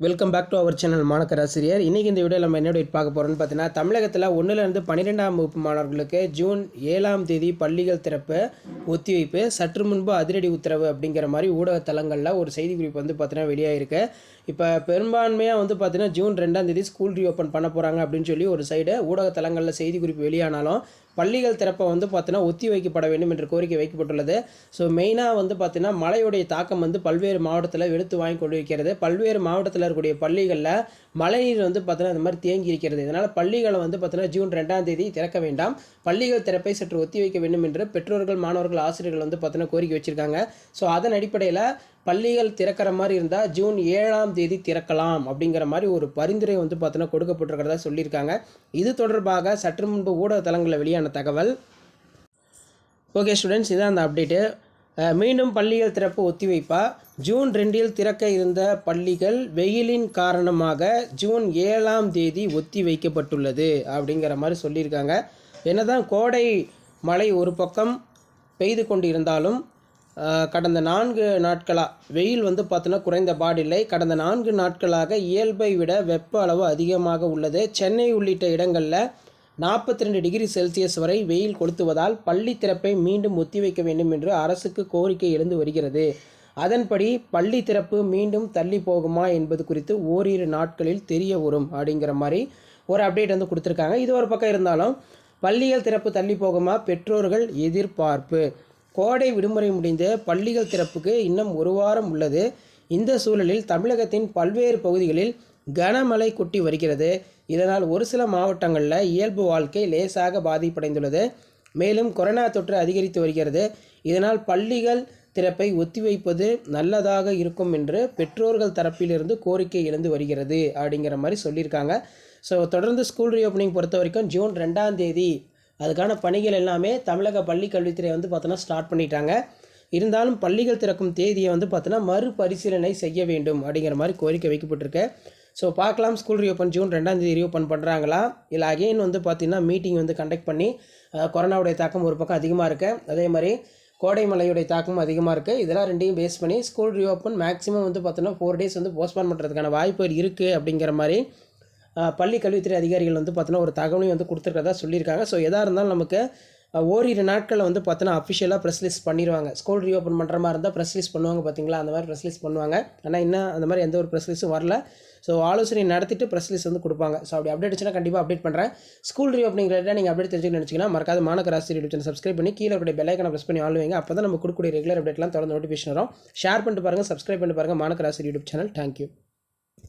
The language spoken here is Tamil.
Welcome back to our channel மாணக்கராசிரியர் இன்றைக்கி இந்த வீடியோ நம்ம என்ன டேட் பார்க்க போகிறோம்னு பார்த்தீங்கன்னா தமிழகத்தில் ஒன்றுலேருந்து பன்னிரெண்டாம் வகுப்பு மாணவர்களுக்கு ஜூன் ஏழாம் தேதி பள்ளிகள் திறப்பு ஒத்திவைப்பு சற்று முன்பு அதிரடி உத்தரவு அப்படிங்கிற மாதிரி ஊடக தளங்களில் ஒரு செய்திக்குறிப்பு வந்து பார்த்தீங்கன்னா வெளியாகிருக்கு இப்போ பெரும்பான்மையாக வந்து பார்த்தீங்கன்னா ஜூன் ரெண்டாம் தேதி ஸ்கூல் ரீஓப்பன் பண்ண போகிறாங்க அப்படின்னு சொல்லி ஒரு சைடு ஊடக தளங்களில் செய்திக்குறிப்பு வெளியானாலும் பள்ளிகள் திறப்பை வந்து பார்த்தீங்கன்னா ஒத்தி வைக்கப்பட வேண்டும் என்ற கோரிக்கை வைக்கப்பட்டுள்ளது. ஸோ மெயினாக வந்து பார்த்தீங்கன்னா மழையுடைய தாக்கம் வந்து பல்வேறு மாவட்டத்தில் வெளுத்து வாங்கி கொண்டு இருக்கிறது. பல்வேறு மாவட்டத்தில் இருக்கக்கூடிய பள்ளிகளில் மழைநீர் வந்து பார்த்தீங்கன்னா இந்த மாதிரி தேங்கி இருக்கிறது. இதனால் பள்ளிகளை வந்து பார்த்தீங்கன்னா ஜூன் ரெண்டாம் தேதி திறக்க வேண்டாம். பள்ளிகள் திறப்பை சற்று ஒத்தி வைக்க வேண்டும் என்று பெற்றோர்கள் மாணவர்கள் ஆசிரியர்கள் வந்து பார்த்தீங்கன்னா கோரிக்கை வச்சுருக்காங்க. ஸோ அதன் அடிப்படையில் பள்ளிகள் திறக்கிற மாதிரி இருந்தால் ஜூன் ஏழாம் தேதி திறக்கலாம் அப்படிங்கிற மாதிரி ஒரு பரிந்துரை வந்து பார்த்தோன்னா கொடுக்கப்பட்டிருக்கிறதா சொல்லியிருக்காங்க. இது தொடர்பாக சற்று முன்பு ஊடக தளங்களில் வெளியான தகவல். ஓகே ஸ்டூடெண்ட்ஸ் இதான் அந்த அப்டேட்டு மீண்டும் பள்ளிகள் திறப்பு ஒத்திவைப்பா? ஜூன் ரெண்டில் திறக்க இருந்த பள்ளிகள் வெயிலின் காரணமாக ஜூன் ஏழாம் தேதி ஒத்தி வைக்கப்பட்டுள்ளது அப்படிங்கிற மாதிரி சொல்லியிருக்காங்க. என்னதான் கோடை மழை ஒரு பக்கம் பெய்து கொண்டு இருந்தாலும் கடந்த நான்கு நாட்களாக வெயில் வந்து பார்த்தோன்னா குறைந்த பாடில்லை. கடந்த நான்கு நாட்களாக இயல்பை விட வெப்ப அளவு அதிகமாக உள்ளது. சென்னை உள்ளிட்ட இடங்களில் நாற்பத்தி ரெண்டு டிகிரி செல்சியஸ் வரை வெயில் கொளுத்துவதால் பள்ளி திறப்பை மீண்டும் ஒத்திவைக்க வேண்டும் என்று அரசுக்கு கோரிக்கை எழுந்து வருகிறது. அதன்படி பள்ளி திறப்பு மீண்டும் தள்ளி போகுமா என்பது குறித்து ஓரிரு நாட்களில் தெரிய வரும் அப்படிங்கிற மாதிரி ஒரு அப்டேட் வந்து கொடுத்துருக்காங்க. இது ஒரு பக்கம் இருந்தாலும் பள்ளிகள் திறப்பு தள்ளி போகுமா? பெற்றோர்கள் எதிர்பார்ப்பு. கோடை விடுமுறை முடிந்து பள்ளிகள் திறப்புக்கு இன்னும் ஒரு வாரம் உள்ளது. இந்த சூழலில் தமிழகத்தின் பல்வேறு பகுதிகளில் கனமழை கொட்டி வருகிறது. இதனால் ஒரு சில மாவட்டங்களில் இயல்பு வாழ்க்கை லேசாக பாதிப்படைந்துள்ளது. மேலும் கொரோனா தொற்று அதிகரித்து வருகிறது. இதனால் பள்ளிகள் திறப்பை ஒத்திவைப்பது நல்லதாக இருக்கும் என்று பெற்றோர்கள் தரப்பிலிருந்து கோரிக்கை எழுந்து வருகிறது அப்படிங்கிற மாதிரி சொல்லியிருக்காங்க. ஸோ தொடர்ந்து ஸ்கூல் ரீஓப்பனிங் பொறுத்த வரைக்கும் ஜூன் ரெண்டாம் தேதி அதுக்கான பணிகள் எல்லாமே தமிழக பள்ளி கல்வித்துறை வந்து பார்த்தோன்னா ஸ்டார்ட் பண்ணிட்டாங்க. இருந்தாலும் பள்ளிகள் திறக்கும் தேதியை வந்து பார்த்தோன்னா மறுபரிசீலனை செய்ய வேண்டும் அப்படிங்கிற மாதிரி கோரிக்கை வைக்கப்பட்டிருக்கு. ஸோ பார்க்கலாம். ஸ்கூல் ரீஓப்பன் ஜூன் ரெண்டாம் தேதி ரீஓப்பன் பண்ணுறாங்களா இல்லை அகெயின் வந்து பார்த்திங்கன்னா மீட்டிங் வந்து கண்டக்ட் பண்ணி கொரோனாவுடைய தாக்கம் ஒரு பக்கம் அதிகமாக இருக்கு. அதே மாதிரி கோடை மழையுடைய தாக்கம் அதிகமாக இருக்குது இதெல்லாம் ரெண்டையும் பேஸ் பண்ணி ஸ்கூல் ரீஓப்பன் மேக்ஸிமம் வந்து பார்த்தோன்னா ஃபோர் டேஸ் வந்து போஸ்ட்பான் பண்ணுறதுக்கான வாய்ப்பு இருக்குது அப்படிங்கிற மாதிரி பள்ளி கல்வித்துறை அதிகாரிகள் வந்து பார்த்தோன்னா ஒரு தகவலையும் வந்து கொடுத்துருக்கறதா சொல்லியிருக்காங்க. ஸோ எதாக இருந்தாலும் நமக்கு ஓரிரு நாட்களில் வந்து பார்த்தோன்னா அஃபிஷியலாக ப்ரெஸ் லிஸ்ட் பண்ணிடுவாங்க ஸ்கூல் ரீஓப்பன் பண்ணுற மாதிரி இருந்தால் ப்ரெஸ் லிஸ்ட் பண்ணுவாங்க பார்த்தீங்களா? அந்த மாதிரி ப்ரெஸ் லிஸ்ட் பண்ணுவாங்க. ஆனால் இன்னும் அந்த மாதிரி எந்த ஒரு ப்ரெஸ் லிஸ்ட்டும் வரல. ஸோ ஆலோசனை நடத்திட்டு ப்ரெஸ் லிஸ்ட் வந்து கொடுப்பாங்க. ஸோ அப்படி அப்டேட் வச்சுன்னா கண்டிப்பாக அப்டேட் பண்ணுறேன் ஸ்கூல் ரீஓப்பனிங் ரிலேட்டாக நீங்கள் அப்டேட் தெரிஞ்சுக்கணும்னு நினச்சிங்கன்னா மறக்காத மாணவர் ஆசிரியர் யூடியூப் சேனல் சப்ஸ்கிரைப் பண்ணி கீழே இருக்கிற பெல் ப்ரெஸ் பண்ணி ஆளுவீங்க அப்போ தான் நம்ம கொடுக்கக்கூடிய ரெகுலர் அப்டேட்லாம் தொடர்ந்து நோட்டிஃபிகேஷன் வரும். ஷேர் பண்ணிட்டு பாருங்கள் சப்ஸ்கிரைப் பண்ணிட்டு பாருங்கள் மாணவர் ஆசிரியர் யூடியூப் சேனல் தேங்க்யூ